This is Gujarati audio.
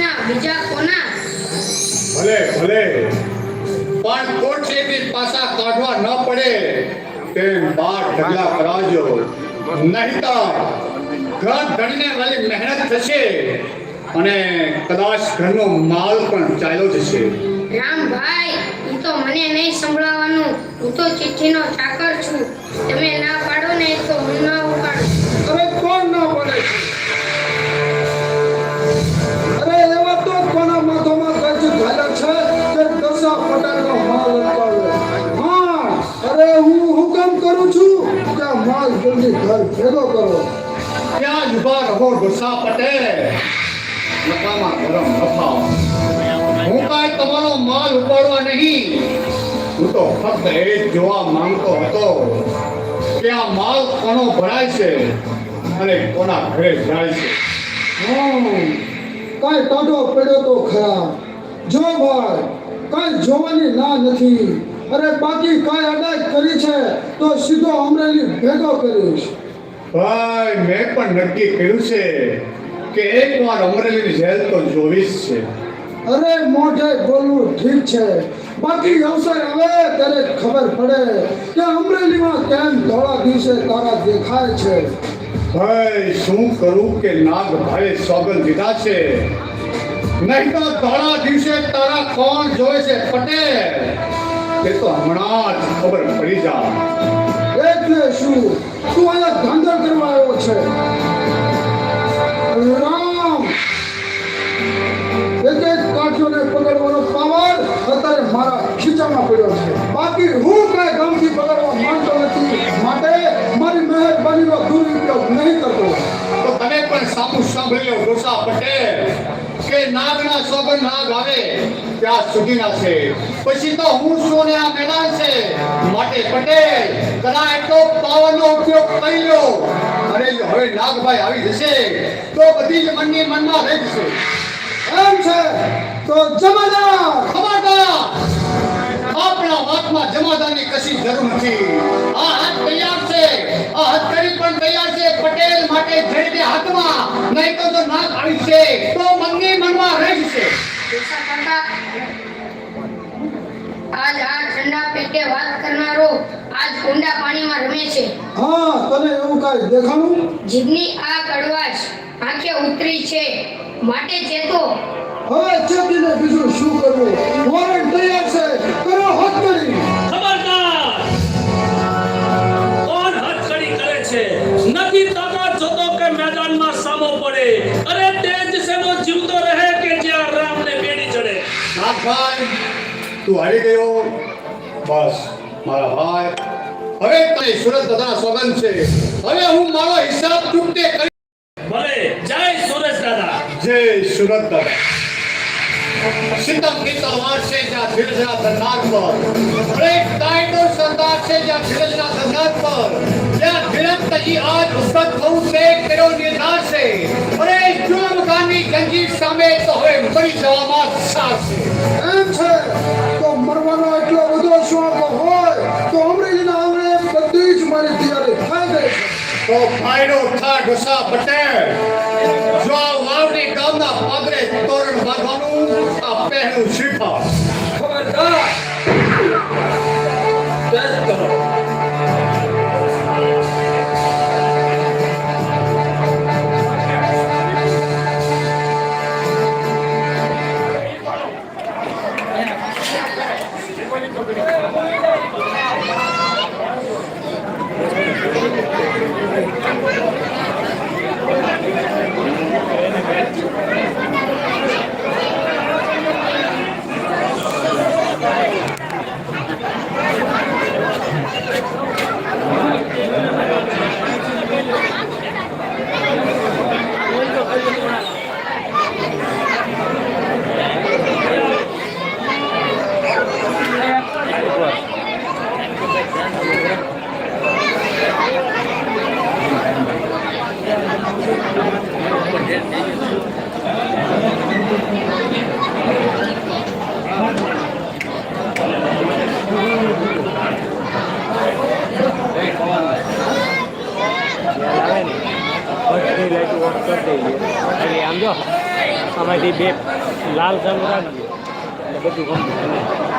ગામ બીજા કોના? ભલે ભલે. પણ કોટ શેઠી પાછા કાઢવા ન પડે. તેમ બાર ઢગલા કરાવજો. નહીં ઘર ધણીને વાલી મહેનત થશે અને કદાચ ઘરનો માલ પણ ચાલ્યો જશે. રામભાઈ હું તો મને નહીં સંભળાવવાનું. હું તો ચિઠ્ઠીનો ચાકર છું. તમે ના ઘર ભેગો કરો ત્યાં જ ઊભા રહો ગુસ્સા પટેલ નકામા ગરમ નફાઓ હું કાંઈ તમારો માલ ઉપાડવા નહીં હું તો ફક્ત એ જોવા માંગતો હતો કે આ માલ કોનો ભરાય છે અને કોના ઘરે જાય છે કાંઈ ટાઢો પડ્યો તો ખરા. જો ભાઈ, કાંઈ જોવાની ના નથી. અરે બાકી કાંઈ અડાઈ કરી છે તો સીધો અમરેલી ભેગો કરીશ. ભાઈ મેં પણ નક્કી કર્યું છે કે એકવાર અમરેલીની જેલ તો જોવી જ છે. અરે મોઢે બોલવું ઠીક છે. બાકી અવસર આવે ત્યારે ખબર પડે કે અમરેલીમાં કેમ ધોળા દિવસે તારા દેખાય છે. ભાઈ શું કરું કે નાગ ભાઈ સોગંદ દીધા છે? નહીં તો ધોળા દિવસે તારા કોણ જોવે છે? પટેલ! એ તો હમણાં જ ખબર પડી જા એટલે શું? તું અહીંયા ધાંધા કરવા આવ્યો છે. રામ! એક એક પકડવાનો પાવર અત્યારે મારા ખીચામાં પડ્યો છે. બાકી હું કાંઈ ગમથી પકડવા માંગતો નથી. માટે મારી મહેરબાનીનો દુરુપયોગ નહીં કરતો. તો તમે પણ સામું સાંભળી લો ડોસા પટેલ. કે નાગના શોભન નાગ આવે, ત્યાં સુધીના છે. પછી તો હું છું ને આ મેદાન છે. માટે પટેલ, કદાચ એટલો પાવરનો ઉપયોગ કરી લો. અને હવે નાગભાઈ આવી જશે. તો બધી જ મનની મનમાં રહી જશે એમ છે. તો પેટે વાત કરનારો આજ ઊંડા પાણીમાં રમે છે. હા તને એવું કાઈ દેખાણું? જીભની આ કડવાશ આંખે ઉતરી છે. માટે ચેતો હવે ચેતીને બીજું શું કરવું? વોરંટ તૈયાર છે. કરો હાથ કરી ખબરદાર! કોણ હથકડી કરે છે? નથી તાકાત જોતો કે મેદાનમાં સામો પડે. અરે તેજ સેનો જીવતો રહે કે જ્યાં રામને બેડી ચડે? નાગભાઈ તું હારી ગયો. બસ મારા ભાઈ. હવે તારી સુરત દાદા સોગંદ છે. હવે હું મારો હિસાબ ચૂકતે કરી ભલે જય સુરત દાદા. જય સુરત દાદા. સિતમની તલવાર છે જ્યાં ધીરજના ધંધાર પર. બ્રેક ટાઈટો સરદાર છે જ્યાં ધીરજના ધંધાર પર. જ્યાં ધીરજ તજી આજ ઉસ્તક બહુ છે કર્યો નિર્ધાર છે. અને જુલમખાની જંજીર સામે તો હવે મરી જવામાં સાથ છે. એમ છે તો મરવાનો એટલો તો ફાયડો ખા ઢોસા પટેલ જો આ વાવડી ગામના પાદરે તોરણ બાંધવાનું આ પહેલું શ્રીફળ. ખબરદાર. ટેસ્ટ કરો. Thank you. Off કરી દઈએ. એટલે આમ જો આમાંથી બે લાલ ચાલુ બધું ગમતું.